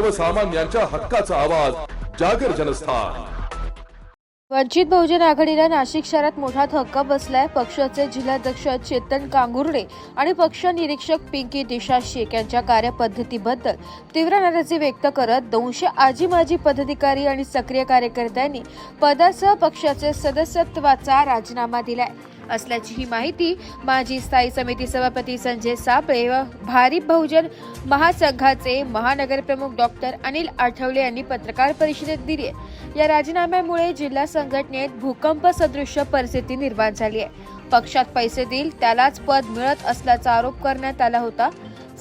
सर्वसामान्यांच्या हक्काचा आवाज जागर जनस्थान. वंचित बहुजन आघाडीला नाशिक शहरात मोठा धक्का बसलाय. पक्षाचे जिल्हाध्यक्ष चेतन कांगुर्डे आणि पक्ष निरीक्षक पिंकी दिशा शेख यांच्या कार्यपद्धतीबद्दल तीव्र नाराजी व्यक्त करत दोनशे आजी माजी पदाधिकारी आणि सक्रिय कार्यकर्त्यांनी पदासह पक्षाचे सदस्यत्वाचा राजीनामा दिलाय. असल्याची ही माहिती माजी स्थायी समिती सभापती संजय साबळे व भारिप बहुजन महासंघाचे महानगरप्रमुख डॉक्टर अनिल आठवले यांनी पत्रकार परिषदेत दिली आहे. या राजीनाम्यामुळे जिल्हा संघटनेत भूकंप सदृश्य परिस्थिती निर्माण झाली आहे. पक्षात पैसे देईल त्यालाच पद मिळत असल्याचा आरोप करण्यात आला होता.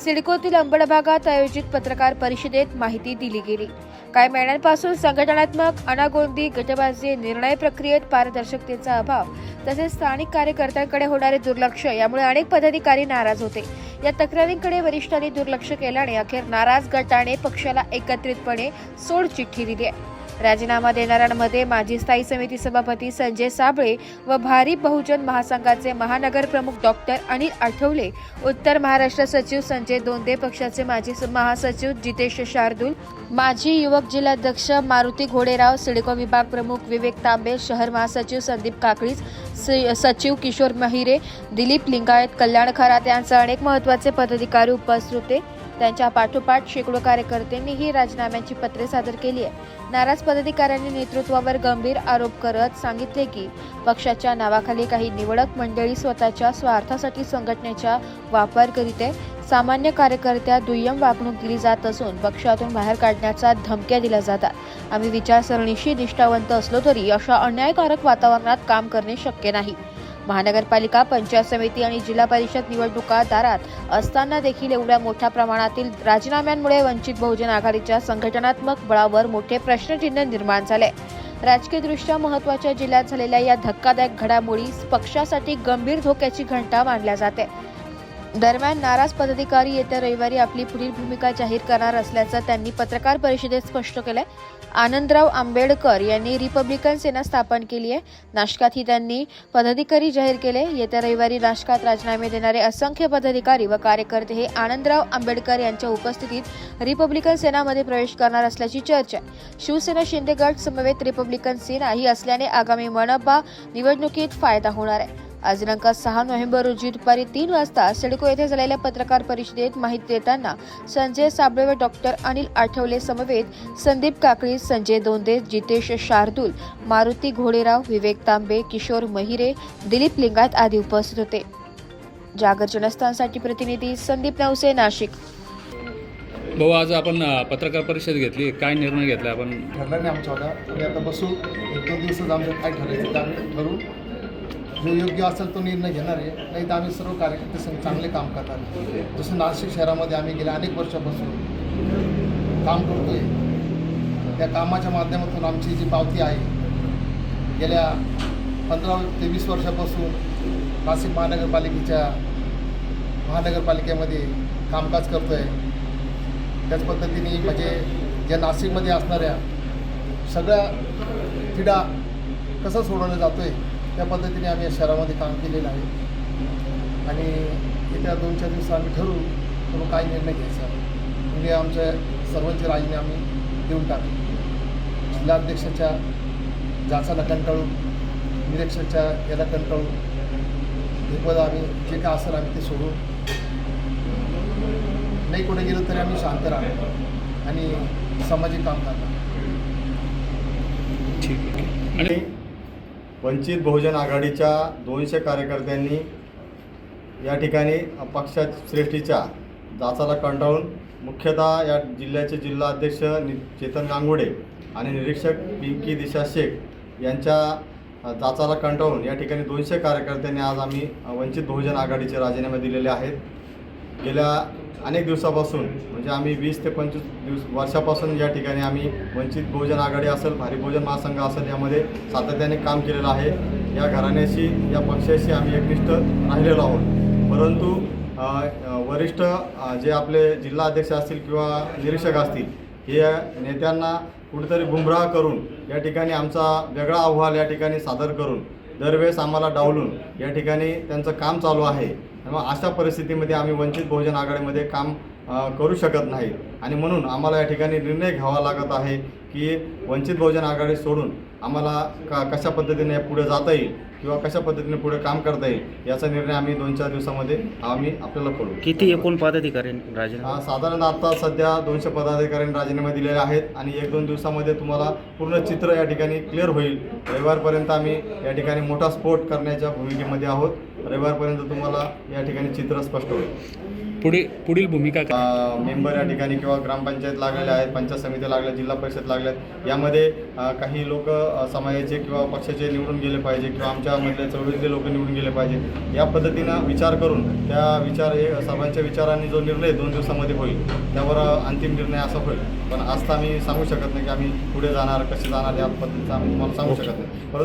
सिडकोतील अंबड भागात आयोजित पत्रकार परिषदेत माहिती दिली गेली. काही महिन्यांपासून संघटनात्मक अनागोंदी गटबाजी निर्णय प्रक्रियेत पारदर्शकतेचा अभाव तसेच स्थानिक कार्यकर्त्यांकडे होणारे दुर्लक्ष यामुळे अनेक पदाधिकारी नाराज होते. या तक्रारींकडे वरिष्ठांनी दुर्लक्ष केल्याने अखेर नाराज गटाने पक्षाला एकत्रितपणे सोड चिठ्ठी दिली आहे. राजीनामा देणाऱ्यांमध्ये माजी स्थायी समिती सभापती संजय साबळे व भारिप बहुजन महासंघाचे महानगर प्रमुख डॉक्टर अनिल आठवले उत्तर महाराष्ट्र सचिव संजय दोंदे पक्षाचे माजी महासचिव जितेश शार्दूल माजी युवक जिल्हाध्यक्ष मारुती घोडेराव सिडको विभाग प्रमुख विवेक तांबे शहर महासचिव संदीप काकडीज स- सचिव किशोर महिरे दिलीप लिंगायत कल्याण खरात यांसह अनेक महत्त्वाचे पदाधिकारी उपस्थित होते. त्यांच्या पाठोपाठ शेकडो कार्यकर्त्यांनीही राजीनाम्याची पत्रे सादर केली आहे. नाराज पदाधिकाऱ्यांनी नेतृत्वावर गंभीर आरोप करत सांगितले की पक्षाच्या नावाखाली काही निवडक मंडळी स्वतःच्या स्वार्थासाठी संघटनेचा वापर करीत आहे सामान्य कार्यकर्त्या दुय्यम वागणूक दिली जात असून पक्षातून बाहेर काढण्याचा धमक्या दिल्या जातात. आम्ही विचारसरणीशी निष्ठावंत असलो तरी अशा अन्यायकारक वातावरणात काम करणे शक्य नाही. महानगरपालिका पंचायत समिती आणि जिल्हा परिषद निवडणुका दारात असताना देखील एवढ्या मोठ्या प्रमाणातील राजीनाम्यांमुळे वंचित बहुजन आघाडीच्या संघटनात्मक बळावर मोठे प्रश्नचिन्ह निर्माण झाले. राजकीयदृष्ट्या महत्त्वाच्या जिल्ह्यात झालेल्या या धक्कादायक घडामोडी पक्षासाठी गंभीर धोक्याची घंटा मानल्या जाते. दरम्यान नाराज पदाधिकारी येत्या रविवारी आपली पुढील भूमिका जाहीर करणार असल्याचं त्यांनी पत्रकार परिषदेत स्पष्ट केलंय. आनंदराव आंबेडकर यांनी रिपब्लिकन सेना स्थापन केली आहे. नाशकातही त्यांनी पदाधिकारी जाहीर केले. येत्या रविवारी नाशकात राजीनामे देणारे असंख्य पदाधिकारी व कार्यकर्ते हे आनंदराव आंबेडकर यांच्या उपस्थितीत रिपब्लिकन सेनामध्ये प्रवेश करणार असल्याची चर्चा आहे. शिवसेना शिंदे गट समवेत रिपब्लिकन सेना ही असल्याने आगामी मनपा निवडणुकीत फायदा होणार आहे. आज दिनांक सहा नोव्हेंबर रोजी दुपारी तीन वाजता सिडको येथे झालेल्या पत्रकार परिषदेत माहिती देताना संजय साबळे व डॉक्टर अनिल आठवले समवेत संदीप काकळी संजय दोंदे जितेश शार्दूल मारुती घोडेराव विवेक तांबे किशोर महिरे दिलीप लिंगायत आदी उपस्थित होते. जागर जनस्थानसाठी प्रतिनिधी संदीप नवसे नाशिक. भाऊ आज आपण पत्रकार परिषद घेतली. काय निर्णय घेतला आपण? ठरला नाही आमचा होता आणि आता बसू. एक दोन दिवसात आमचं काय ठरायचं आम्ही ठरवू. जो योग्य असेल तो निर्णय घेणार आहे. नाही तर आम्ही सर्व कार्यकर्ते संघ चांगले काम करणार जसं नाशिक शहरामध्ये आम्ही गेल्या अनेक वर्षापासून काम करतोय. त्या कामाच्या माध्यमातून आमची जी पावती आहे गेल्या पंधरा ते वीस वर्षापासून नाशिक महानगरपालिकेच्या महानगरपालिकेमध्ये कामकाज करतोय. त्याच पद्धतीने म्हणजे ज्या नाशिकमध्ये असणाऱ्या सगळ्या क्रीडा कसा सोडवला जातो आहे त्या पद्धतीने आम्ही या शहरामध्ये काम केलेलं आहे. आणि येत्या दोन चार दिवस आम्ही ठरवू करून काय निर्णय घ्यायचा? म्हणजे आमच्या सर्वांचे राजीनामे आम्ही देऊन टाकू. जिल्हाध्यक्षाच्या जाचाला कंटाळून निरीक्षकाच्या याला कंटाळून हे पद आम्ही जे काय असेल आम्ही ते सोडून नाही कुठे गेलो तरी आम्ही शांत राहणार आणि सामाजिक काम करणार. ठीक आहे. आणि वंचित बहुजन आघाडीच्या दोनशे कार्यकर्त्यांनी या ठिकाणी पक्षा श्रेष्ठीच्या जाचाला कंटाळून मुख्यतः या जिल्ह्याचे जिल्हा अध्यक्ष नि चेतन गांगुडे आणि निरीक्षक पिंकी दिशा शेख यांच्या जाचाला कंटाळून या ठिकाणी दोनशे कार्यकर्त्यांनी आज आम्ही वंचित बहुजन आघाडीचे राजीनामे दिलेले आहेत. गेल्या अनेक दिवसापासून म्हणजे आम्ही वीस ते पंचवीस दिवस वर्षापासून या ठिकाणी आम्ही वंचित बहुजन आघाडी असेल भारी बहुजन महासंघ असेल यामध्ये सातत्याने काम केलेलं आहे. या घराण्याशी या पक्षाशी आम्ही एकनिष्ठ राहिलेलो आहोत. परंतु वरिष्ठ जे आपले जिल्हा अध्यक्ष असतील किंवा निरीक्षक असतील हे नेत्यांना कुठेतरी गुमराह करून या ठिकाणी आमचा वेगळा अहवाल या ठिकाणी सादर करून दरवेळेस आम्हाला डावलून या ठिकाणी त्यांचं काम चालू आहे. त्यामुळे अशा परिस्थितीमध्ये आम्ही वंचित बहुजन आघाडीमध्ये काम करू शकत नाही. आणि म्हणून आम्हाला या ठिकाणी निर्णय घ्यावा लागत आहे की वंचित बहुजन आघाडी सोडून आम्हाला का कशा पद्धतीने पुढे जाता येईल किंवा कशा पद्धतीने पुढे काम करता येईल याचा निर्णय आम्ही दोन चार दिवसामध्ये आम्ही आपल्याला कळू किती एकूण पदाधिकारी राजीनामा? हा, साधारण आता सध्या दोनशे पदाधिकाऱ्यांनी राजीनामे दिलेले आहेत आणि एक दोन दिवसामध्ये तुम्हाला पूर्ण चित्र या ठिकाणी क्लिअर होईल. रविवारपर्यंत आम्ही या ठिकाणी मोठा स्फोट करण्याच्या भूमिकेमध्ये आहोत. रविवारपर्यंत तुम्हाला या ठिकाणी चित्र स्पष्ट होईल. पुढे पुढील भूमिका मेंबर या ठिकाणी किंवा ग्रामपंचायत लागलेल्या आहेत पंचायत समिती लागल्या जिल्हा परिषद लागल्या आहेत. यामध्ये काही लोक समाजाचे किंवा पक्षाचे निवडून गेले पाहिजे किंवा आमच्यामधले चळवळीतले लोक निवडून गेले पाहिजे. या पद्धतीनं विचार करून त्या विचार हे सर्वांच्या विचारांनी जो निर्णय दोन दिवसामध्ये होईल त्यावर अंतिम निर्णय असा होईल. पण आज तर आम्ही सांगू शकत नाही की आम्ही पुढे जाणार कसे जाणार या पद्धतीचं आम्ही तुम्हाला सांगू शकत नाही. परंतु